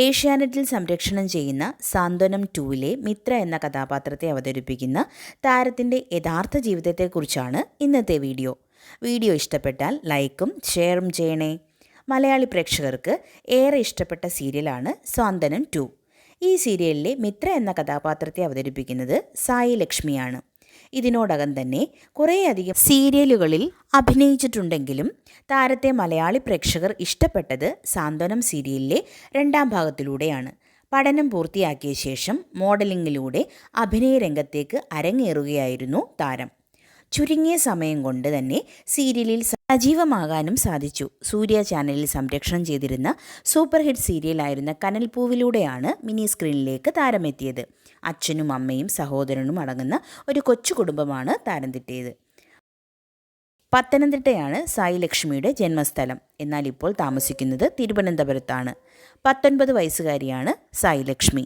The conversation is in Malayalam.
ഏഷ്യാനെറ്റിൽ സംരക്ഷണം ചെയ്യുന്ന സാന്ത്വനം ടൂവിലെ മിത്ര എന്ന കഥാപാത്രത്തെ അവതരിപ്പിക്കുന്ന താരത്തിന്റെ യഥാർത്ഥ ജീവിതത്തെക്കുറിച്ചാണ് ഇന്നത്തെ വീഡിയോ. വീഡിയോ ഇഷ്ടപ്പെട്ടാൽ ലൈക്കും ഷെയറും ചെയ്യണേ. മലയാളി പ്രേക്ഷകർക്ക് ഏറെ ഇഷ്ടപ്പെട്ട സീരിയലാണ് സാന്ത്വനം ടു. ഈ സീരിയലിലെ മിത്ര എന്ന കഥാപാത്രത്തെ അവതരിപ്പിക്കുന്നത് സായി ലക്ഷ്മിയാണ്. ഇതിനോടകം തന്നെ കുറേയധികം സീരിയലുകളിൽ അഭിനയിച്ചിട്ടുണ്ടെങ്കിലും താരത്തെ മലയാളി പ്രേക്ഷകർ ഇഷ്ടപ്പെട്ടത് സാന്ത്വനം സീരിയലിലെ രണ്ടാം ഭാഗത്തിലൂടെയാണ്. പഠനം പൂർത്തിയാക്കിയ ശേഷം മോഡലിംഗിലൂടെ അഭിനയ രംഗത്തേക്ക് അരങ്ങേറുകയായിരുന്നു താരം. ചുരുങ്ങിയ സമയം കൊണ്ട് തന്നെ സീരിയലിൽ സജീവമാകാനും സാധിച്ചു. സൂര്യ ചാനലിൽ സംരക്ഷണം ചെയ്തിരുന്ന സൂപ്പർ ഹിറ്റ് സീരിയലായിരുന്ന കനൽപൂവിലൂടെയാണ് മിനി സ്ക്രീനിലേക്ക് താരമെത്തിയത്. അച്ഛനും അമ്മയും സഹോദരനും അടങ്ങുന്ന ഒരു കൊച്ചു കുടുംബമാണ് താരം തെറ്റിയത് പത്തനംതിട്ടയാണ് സായി ലക്ഷ്മിയുടെ ജന്മസ്ഥലം. എന്നാൽ ഇപ്പോൾ താമസിക്കുന്നത് തിരുവനന്തപുരത്താണ്. പത്തൊൻപത് വയസ്സുകാരിയാണ് സായി ലക്ഷ്മി.